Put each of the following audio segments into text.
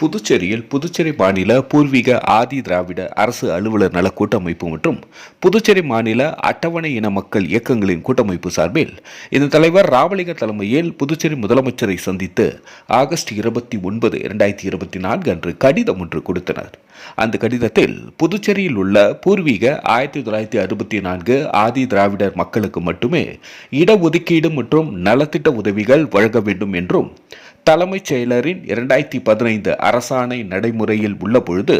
புதுச்சேரியில் புதுச்சேரி மாநில பூர்வீக ஆதி திராவிட அரசு அலுவலர் நல கூட்டமைப்பு மற்றும் புதுச்சேரி மாநில அட்டவணை இன மக்கள் இயக்கங்களின் கூட்டமைப்பு சார்பில் இந்த தலைவர் ராமலிங்க தலைமையில் புதுச்சேரி முதலமைச்சரை சந்தித்து ஆகஸ்ட் இருபத்தி ஒன்பது இரண்டாயிரத்தி இருபத்தி நான்கு அன்று கடிதம் ஒன்று கொடுத்தனர். அந்த கடிதத்தில் புதுச்சேரியில் உள்ள பூர்வீக ஆயிரத்தி தொள்ளாயிரத்தி அறுபத்தி நான்கு ஆதி திராவிடர் மக்களுக்கு மட்டுமே இடஒதுக்கீடு மற்றும் நலத்திட்ட உதவிகள் வழங்க வேண்டும் என்றும் தலைமைச் செயலரின் இரண்டாயிரத்தி பதினைந்து அரசாணை நடைமுறையில் உள்ளபொழுது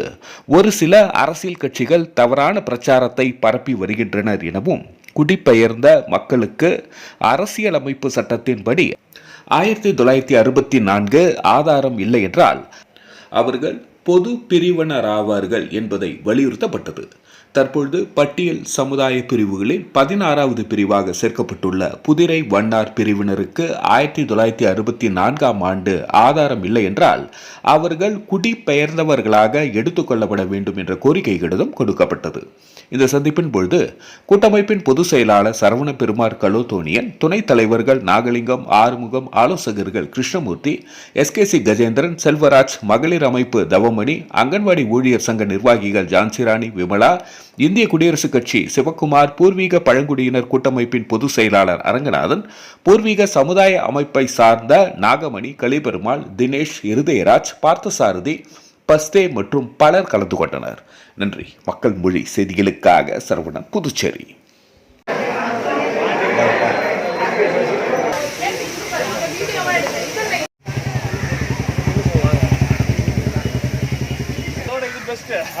ஒரு சில அரசியல் கட்சிகள் தவறான பிரச்சாரத்தை பரப்பி வருகின்றனர் எனவும் குடிபெயர்ந்த மக்களுக்கு அரசியலமைப்பு சட்டத்தின்படி ஆயிரத்தி தொள்ளாயிரத்தி அறுபத்தி நான்கு ஆதாரம் இல்லை என்றால் அவர்கள் பொது பிரிவினராவார்கள் என்பதை வலியுறுத்தப்பட்டது. தற்பொழுது பட்டியல் சமுதாய பிரிவுகளில் பதினாறாவது பிரிவாக சேர்க்கப்பட்டுள்ள புதிரை வண்ணார் பிரிவினருக்கு ஆயிரத்தி தொள்ளாயிரத்தி அறுபத்தி நான்காம் ஆண்டு ஆதாரம் இல்லை என்றால் அவர்கள் குடிபெயர்ந்தவர்களாக எடுத்துக்கொள்ளப்பட வேண்டும் என்ற கோரிக்கைகளிடம் கொடுக்கப்பட்டது. இந்த சந்திப்பின் பொழுது கூட்டமைப்பின் பொதுச் செயலாளர் சரவண பெருமாள் கலோதோனியன் துணைத் தலைவர்கள் நாகலிங்கம் ஆறுமுகம் ஆலோசகர்கள் கிருஷ்ணமூர்த்தி எஸ்கேசி கஜேந்திரன் செல்வராஜ் மகளிர் அமைப்பு தவமணி அங்கன்வாடி ஊழியர் சங்க நிர்வாகிகள் ஜான்சிராணி விமலா இந்திய குடியரசுக் கட்சி சிவக்குமார் பூர்வீக பழங்குடியினர் கூட்டமைப்பின் பொதுச் செயலாளர் அரங்கநாதன் பூர்வீக சமுதாய அமைப்பை சார்ந்த நாகமணி கலிபெருமாள் தினேஷ் இருதயராஜ் பார்த்தசாரதி பஸ்தே மற்றும் பலர் கலந்து கொண்டனர். நன்றி. மக்கள் மொழி செய்திகளுக்காக சரவணன் புதுச்சேரி.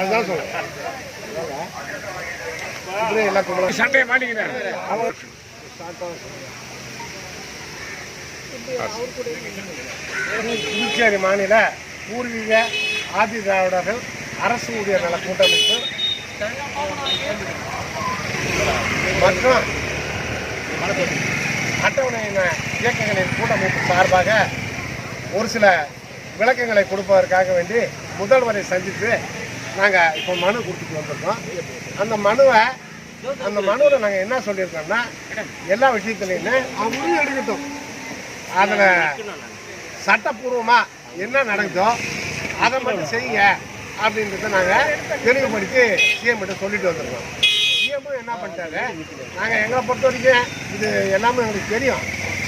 அதுதான் சொல்றேன். சண்டையை மாட்டிக்கிறேன் புதுச்சேரி மாநில பூர்வீக ஆதி திராவிடர்கள் அரசு ஊழியர் நல கூட்டமைப்பு. மற்றும் அட்டவணையின இயக்கங்களின் கூட்டமைப்பு சார்பாக ஒரு சில விளக்கங்களை கொடுப்பதற்காக வேண்டி முதல்வரை சந்தித்து நாங்கள் இப்போ மனு கொடுத்துட்டு வந்திருக்கோம். அந்த மனுவை அந்த மனுவில் நாங்கள் என்ன சொல்லியிருக்கோம்னா எல்லா விஷயத்துலையுமே அவங்க உறுதி எடுக்கட்டும். அதில் சட்டப்பூர்வமாக என்ன நடக்குதோ அதை மட்டும் செய்யுங்க அப்படின்றத நாங்கள் தெளிவுபடுத்தி சிஎம் கிட்ட சொல்லிட்டு வந்திருக்கோம். சிஎம்மும் என்ன பண்ணிட்டாரு? நாங்கள் எங்களை பொறுத்த வரைக்கும் இது எல்லாமே எங்களுக்கு தெரியும்.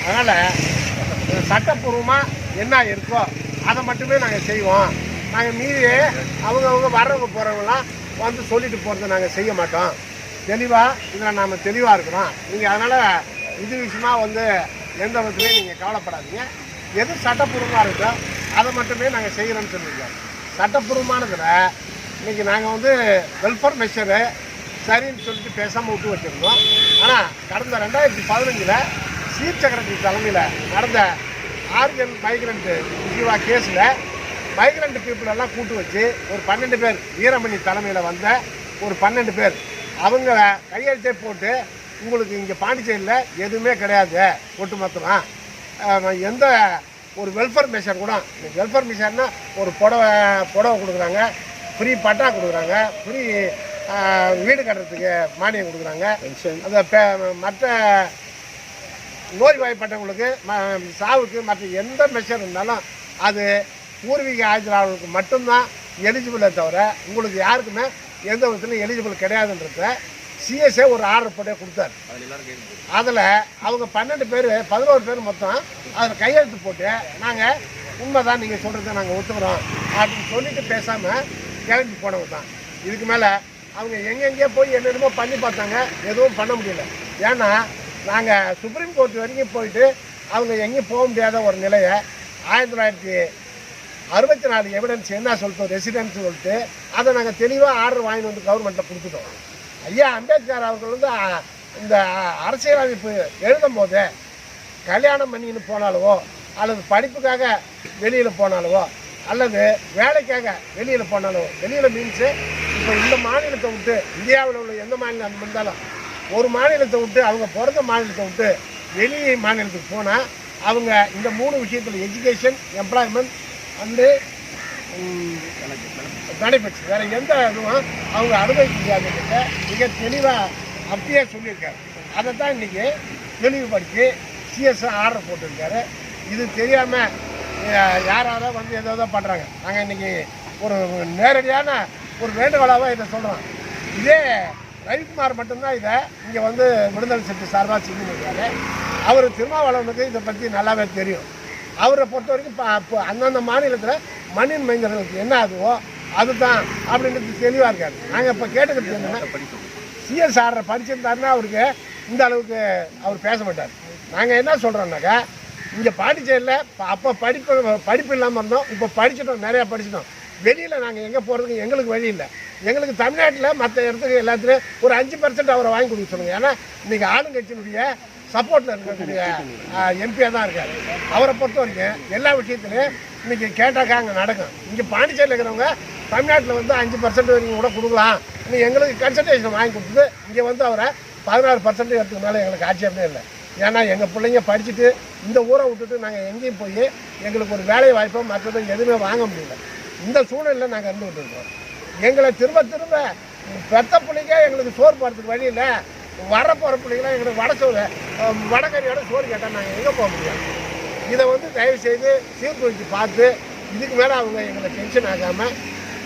அதனால் சட்டப்பூர்வமாக என்ன இருக்கோ அதை மட்டுமே நாங்கள் செய்வோம். நாங்கள் மீறி அவங்கவுங்க வர்றவங்க போகிறவங்களாம் வந்து சொல்லிட்டு போகிறத நாங்கள் செய்ய மாட்டோம். தெளிவாக இதில் நாம் தெளிவாக இருக்கிறோம் நீங்கள் அதனால் இது விஷயமா வந்து எந்த விதத்துலையும் நீங்கள் கவலைப்படாதீங்க. எது சட்டப்பூர்வமாக இருக்கோ அதை மட்டுமே நாங்கள் செய்கிறோம்னு சொல்லியிருக்கோம் சட்டப்பூர்வமானதில் இன்றைக்கி நாங்கள் வந்து வெல்ஃபேர் மெஷரு சரின்னு சொல்லிட்டு பேசாமல் விட்டு வச்சுருந்தோம். ஆனால் கடந்த ரெண்டாயிரத்தி பதினஞ்சில் சீஃப் செக்ரட்டரி தலைமையில் நடந்த ஆர்கன் மைக்ரண்ட் இஷ்யூவா கேஸில் மைக்ரண்ட் பீப்புள் எல்லாம் கூட்டு வச்சு ஒரு பன்னெண்டு பேர் வீரமணி தலைமையில் வந்த ஒரு பன்னெண்டு பேர். அவங்க கையெழுத்தே போட்டு உங்களுக்கு இங்கே பாண்டிச்சேரியில் எதுவுமே கிடையாது ஒட்டுமொத்தமாக எந்த ஒரு வெல்ஃபேர் மெஷர் கூட வெல்ஃபேர் மெஷர்னா ஒரு புடவை புடவை கொடுக்குறாங்க ஃப்ரீ பட்டா கொடுக்குறாங்க ஃப்ரீ வீடு கட்டுறதுக்கு மானியம் கொடுக்குறாங்க. அந்த மற்ற நோய்வாய்ப்பட்டவங்களுக்கு சாவுக்கு மற்ற எந்த மெஷர் இருந்தாலும் அது பூர்வீக ஆயுதர்களுக்கு மட்டும்தான் எலிஜிபிளே தவிர உங்களுக்கு யாருக்குமே எந்த விதத்துலையும் எலிஜிபிள் கிடையாதுன்றத சிஎஸ்ஏ ஒரு ஆர்டர் போட்டே கொடுத்தாரு. அதில் அவங்க பன்னெண்டு பேர் பதினோரு பேர் மொத்தம் அதில் கையெழுத்து போட்டு நாங்கள் உண்மைதான் நீங்கள் சொல்கிறத நாங்கள் ஒத்துக்கிறோம். அப்படின்னு சொல்லிட்டு பேசாமல் கிளம்பி போனவங்க தான். இதுக்கு மேலே அவங்க எங்கெங்கேயோ போய் என்னென்னமோ பண்ணி பார்த்தாங்க எதுவும் பண்ண முடியல. ஏன்னா நாங்கள் சுப்ரீம் கோர்ட் வரைக்கும் போயிட்டு அவங்க எங்கேயும் போக முடியாத ஒரு நிலையை ஆயிரத்தி தொள்ளாயிரத்தி அறுபத்தி நாலு எவிடன்ஸ் என்ன சொல்லிட்டோம் ரெசிடென்ஸ் சொல்லிட்டு அதை நாங்கள் தெளிவாக ஆர்டர் வாங்கிட்டு வந்து கவர்மெண்ட்டில் கொடுத்துட்டோம். ஐயா அம்பேத்கர் அவர்கள் வந்து இந்த அரசியலமைப்பு எழுதும் போது கல்யாணம் பண்ணின்னு போனாலவோ அல்லது படிப்புக்காக வெளியில் போனாலவோ அல்லது வேலைக்காக வெளியில் போனாலோ வெளியில் மீன்ஸு இப்போ இந்த மாநிலத்தை விட்டு இந்தியாவில் உள்ள எந்த மாநிலம் இருந்தாலும் ஒரு மாநிலத்தை விட்டு அவங்க பிறந்த மாநிலத்தை விட்டு வெளி மாநிலத்துக்கு போனால் அவங்க இந்த மூணு விஷயத்தில் எஜுகேஷன் எம்ப்ளாய்மெண்ட் அண்டு பெனிஃபிட்ஸ் வேற எந்த இதுவும் அவங்க அனுபவிக்க முடியாதுன்றத மிக தெளிவாக அப்படியே சொல்லியிருக்காரு. அதை தான் இன்றைக்கி தெளிவுபடுத்தி சிஎஸ்ஆர் ஆர்டர் போட்டிருக்காரு. இது தெரியாமல் யார் வந்து ஏதோ ஏதோ பண்ணுறாங்க நாங்கள் இன்னைக்கு ஒரு நேரடியான ஒரு வேண்டுகோளாக இதை சொல்கிறோம் இதே ரவிக்குமார் மட்டும்தான் இதை இங்கே வந்து விடுதலை செட்டி சார்பாக செஞ்சுருக்காரு அவர் திருமாவளவனுக்கு இதை பற்றி நல்லாவே தெரியும். அவரை பொறுத்த வரைக்கும் அந்தந்த மாநிலத்தில் மண்ணின் மைந்தர்களுக்கு என்ன ஆகுவோ அதுதான் அப்படின்றது தெளிவாக இருக்காரு. நாங்கள் இப்போ கேட்டுக்கிறது என்னன்னா சிஎஸ்ஆர் படிச்சிருந்தாருன்னா அவருக்கு இந்த அளவுக்கு அவர் பேச மாட்டார். நாங்கள் என்ன சொல்கிறோம்னாக்கா இங்கே பாண்டிச்சேரியில் அப்போ படிப்பு படிப்பு இல்லாமல் இருந்தோம் இப்போ படிச்சிட்டோம் நிறையா படிச்சிட்டோம். வெளியில் நாங்கள் எங்கே போகிறதுக்கு எங்களுக்கு வழி இல்லை. எங்களுக்கு தமிழ்நாட்டில் மற்ற இடத்துக்கு எல்லாத்துலேயும் ஒரு அஞ்சு பர்சன்ட் அவரை வாங்கி கொடுக்க சொல்லுங்கள் ஏன்னா இன்றைக்கி ஆளுங்கட்சியினுடைய சப்போர்ட்டில் இருக்கக்கூடிய எம்பியாக தான் இருக்கார். அவரை பொறுத்த வரைக்கும் எல்லா விஷயத்துலையும் இன்றைக்கி கேட்டாக்கா அங்கே நடக்கும். இங்கே பாண்டிச்சேரியில் இருக்கிறவங்க தமிழ்நாட்டில் வந்து அஞ்சு பர்சன்ட் வரைக்கும் கூட கொடுக்கலாம். இன்னும் எங்களுக்கு கன்சல்டேஷன் வாங்கி கொடுத்தது இங்கே வந்து அவரை பதினாறு பர்சன்ட் எடுத்துக்கு மேலே எங்களுக்கு ஆட்சேபமே இல்லை. ஏன்னா எங்கள் பிள்ளைங்க படிச்சுட்டு இந்த ஊரை விட்டுட்டு நாங்கள் எங்கேயும் போய் எங்களுக்கு ஒரு வேலை வாய்ப்போ மற்றதும் எதுவுமே வாங்க முடியல. இந்த சூழ்நிலையில் நாங்கள் இருந்துகிட்டு இருக்கோம். எங்களை திரும்ப திரும்ப பெத்த பிள்ளைங்க எங்களுக்கு சோறு போகிறதுக்கு வழி இல்லை. வர போகிற பிள்ளைங்களாம் எங்களுக்கு வட சோறு வடகறியோட சோறு கேட்டால் நாங்கள் எங்கே போக முடியாது இதை வந்து தயவு செய்து பார்த்து இதுக்கு மேலே அவங்க எங்களை டென்ஷன் ஆகாமல்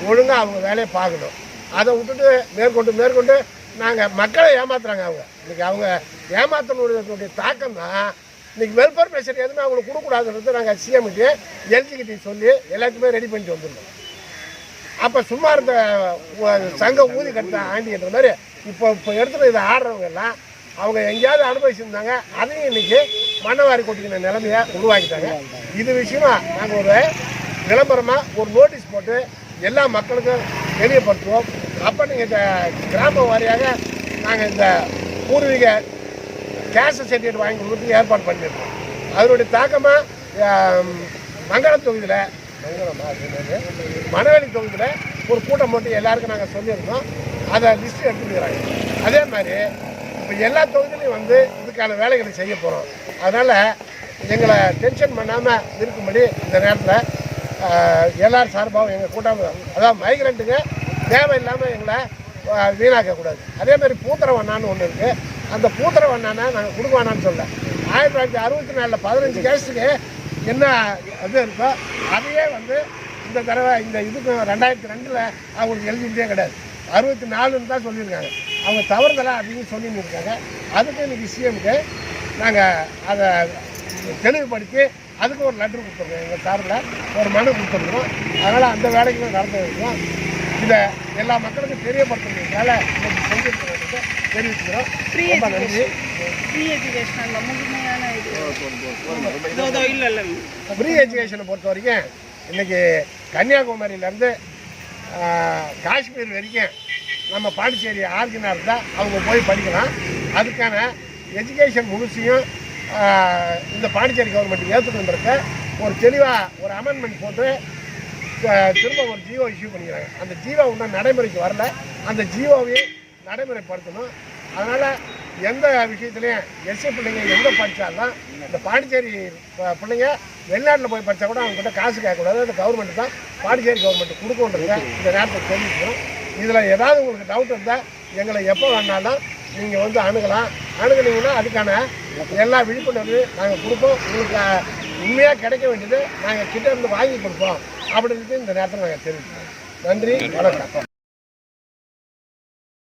ஒழுங்காக அவங்க வேலையை பார்க்கணும். அதை விட்டுட்டு மேற்கொண்டு மேற்கொண்டு நாங்கள் மக்களை ஏமாத்துறாங்க அவங்க. இன்றைக்கி அவங்க ஏமாத்தணுடைய தாக்கம் தான் இன்றைக்கி வெல்ஃபேர் பேசுகிற எதுவுமே அவங்களுக்கு கொடுக்கூடாதுன்றது நாங்கள் சிஎம்கிட்டே எல்ஜிக்கிட்டே சொல்லி எல்லாத்தையுமே ரெடி பண்ணிட்டு வந்துருந்தோம். அப்போ சும்மா இருந்த சங்க ஊதி கட்டின ஆண்டின்ற மாதிரி இப்போ இப்போ எடுத்துகிட்டு இதை ஆடுறவங்க எல்லாம் அவங்க எங்கேயாவது அனுபவிச்சிருந்தாங்க அதையும் இன்னைக்கு மண்ணவாரி கொட்டிக்கிற நிலைமையை உருவாக்கிட்டாங்க. இது விஷயமா நாங்கள் ஒரு விளம்பரமாக ஒரு நோட்டீஸ் போட்டு எல்லா மக்களுக்கும் தெரியப்படுத்துவோம். அப்போ நீங்கள் இந்த கிராம வாரியாக நாங்கள் இந்த பூர்வீக கேஸ் சர்டிஃபிகேட் வாங்கி கொடுத்து ஏற்பாடு பண்ணியிருக்கோம். அதனுடைய தாக்கமாக மங்களம் தொகுதியில் மங்களமா மணவெளி தொகுதியில் ஒரு கூட்டம் போட்டு எல்லாருக்கும் நாங்கள் சொல்லியிருந்தோம். அதை லிஸ்ட் எடுத்துக்கிறாங்க. அதே மாதிரி இப்போ எல்லா தொகுதியிலையும் வந்து இதுக்கான வேலைகளை செய்ய போகிறோம் அதனால் எங்களை டென்ஷன் பண்ணாமல் இருக்கும்படி இந்த நேரத்தில் எல்லார் சார்பாகவும் எங்கள் கூட்டாமல் அதாவது மைக்ரண்ட்டுங்க தேவையில்லாமல் எங்களை வீணாக்கக்கூடாது. அதே மாதிரி பூத்திரவண்ணான்னு ஒன்று இருக்குது அந்த பூத்திரவண்ணானை நாங்கள் கொடுக்க வேணான்னு சொல்ல ஆயிரத்தி தொள்ளாயிரத்தி அறுபத்தி நாலில் பதினஞ்சு கேஸுக்கு என்ன இது இருக்கோ அதையே வந்து இந்த தடவை இந்த இதுக்கு ரெண்டாயிரத்தி ரெண்டில் அவங்களுக்கு எழுதிட்டே கிடையாது. அறுபத்தி நாலுன்னு தான் சொல்லியிருக்காங்க. அவங்க தவறுதலாக அப்படின்னு சொல்லின்னு இருக்காங்க. அதுக்கு இன்னைக்கு சிஎம்க்கு நாங்கள் அதை தெளிவுபடுத்தி அதுக்கு ஒரு லெட்ரு கொடுத்துருக்கோம். எங்கள் சார்பில் ஒரு மனு கொடுத்துருக்கோம். அதனால் அந்த வேலைகளும் நடந்து இருக்கோம். இதை எல்லா மக்களுக்கும் தெரியப்படுத்துறதுனால இன்னைக்கு செஞ்சுருக்கிறதுக்கு தெரிவிச்சுக்கிறோம். ரொம்ப நன்றி. ஃப்ரீ எஜுகேஷனில் முழுமையான இதோ. இல்லை இல்லை. ஃப்ரீ எஜுகேஷனை பொறுத்த வரைக்கும் இன்றைக்கி கன்னியாகுமரியிலேருந்து காஷ்மீர் வரைக்கும் நம்ம பாண்டிச்சேரி ஆர்கினா இருந்தால் அவங்க போய் படிக்கலாம். அதுக்கான எஜுகேஷன் முழுசையும் இந்த பாண்டிச்சேரி கவர்மெண்ட் ஏற்றுக்கொண்டிருக்க ஒரு தெளிவாக ஒரு அமெண்ட்மெண்ட் போட்டு திரும்ப ஒரு ஜியோ இஷ்யூ பண்ணிக்கிறாங்க. அந்த ஜியோ இன்னும் நடைமுறைக்கு வரல. அந்த ஜியோவையும் நடைமுறைப்படுத்தணும். அதனால் எந்த விஷயத்துலையும் எஸ்சி பிள்ளைங்க எங்கே படித்தாலும் இந்த பாண்டிச்சேரி பிள்ளைங்க வெளிநாட்டில் போய் படித்தா கூட அவங்க கிட்ட காசு கேட்கக்கூடாது அந்த கவர்மெண்ட் தான். பாண்டிச்சேரி கவர்மெண்ட் கொடுக்கணுன்றத இந்த நேரத்தில் தெரிவிக்கணும். இதில் ஏதாவது உங்களுக்கு டவுட் இருந்தால் எங்களை எப்போ வேணாலும் நீங்கள் வந்து அணுகலாம். அணுகுனீங்கன்னா அதுக்கான எல்லா விழிப்புணர்வு நாங்கள் கொடுப்போம். உங்களுக்கு உண்மையாக கிடைக்க வேண்டியது நாங்கள் கிட்டே இருந்து வாங்கி கொடுப்போம். அப்படின்றது இந்த நேரத்தில் நாங்கள் தெரிவிக்கிறோம். நன்றி. வணக்கம்.